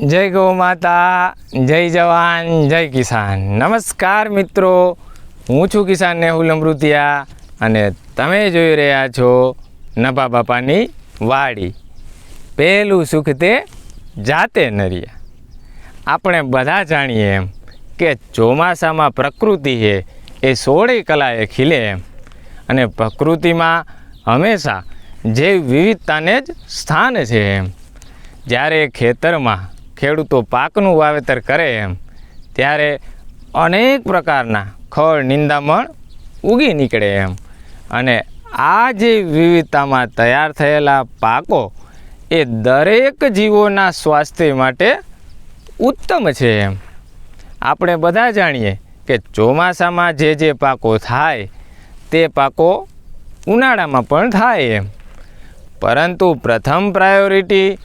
જય ગૌ માતા, જય જવાન, જય કિસાન. નમસ્કાર મિત્રો. હું છું કિસાન નેહુલ અમૃતિયા અને તમે જોઈ રહ્યા છો નભા બાપાની વાડી. પહેલું સુખ તે જાતે નરિયા. આપણે બધા જાણીએ એમ કે ચોમાસામાં પ્રકૃતિ છે એ સોળે કલાએ ખીલે એમ. અને પ્રકૃતિમાં હંમેશા જે વિવિધતાને જ સ્થાન છે એમ. જ્યારે ખેતરમાં ખેડૂતો પાકનું વાવેતર કરે એમ, ત્યારે અનેક પ્રકારના ખળ, નિંદામણ ઉગી નીકળે એમ. અને આ જે વિવિધતામાં તૈયાર થયેલા પાકો એ દરેક જીવોના સ્વાસ્થ્ય માટે ઉત્તમ છે એમ. આપણે બધા જાણીએ કે ચોમાસામાં જે જે પાકો થાય, તે પાકો ઉનાળામાં પણ થાય એમ. પરંતુ પ્રથમ પ્રાયોરિટી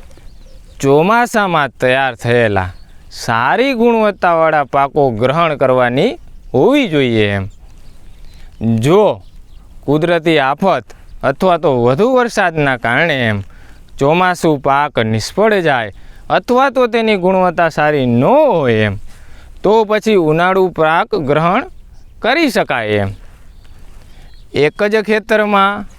ચોમાસામાં તૈયાર થયેલા સારી ગુણવત્તાવાળા પાકો ગ્રહણ કરવાની હોવી જોઈએ એમ. જો કુદરતી આફત અથવા તો વધુ વરસાદના કારણે એમ ચોમાસું પાક નિષ્ફળ જાય અથવા તો તેની ગુણવત્તા સારી ન હોય એમ, તો પછી ઉનાળુ પાક ગ્રહણ કરી શકાય એમ. એક જ ખેતરમાં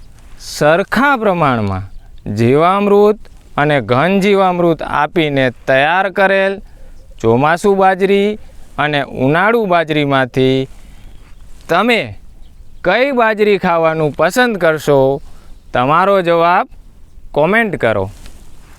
સરખા પ્રમાણમાં જીવામૃત અને ઘન જીવામૃત આપીને તૈયાર કરેલ ચોમાસું બાજરી અને ઉનાળુ બાજરીમાંથી તમે કઈ બાજરી ખાવાનું પસંદ કરશો? તમારો જવાબ કોમેન્ટ કરો.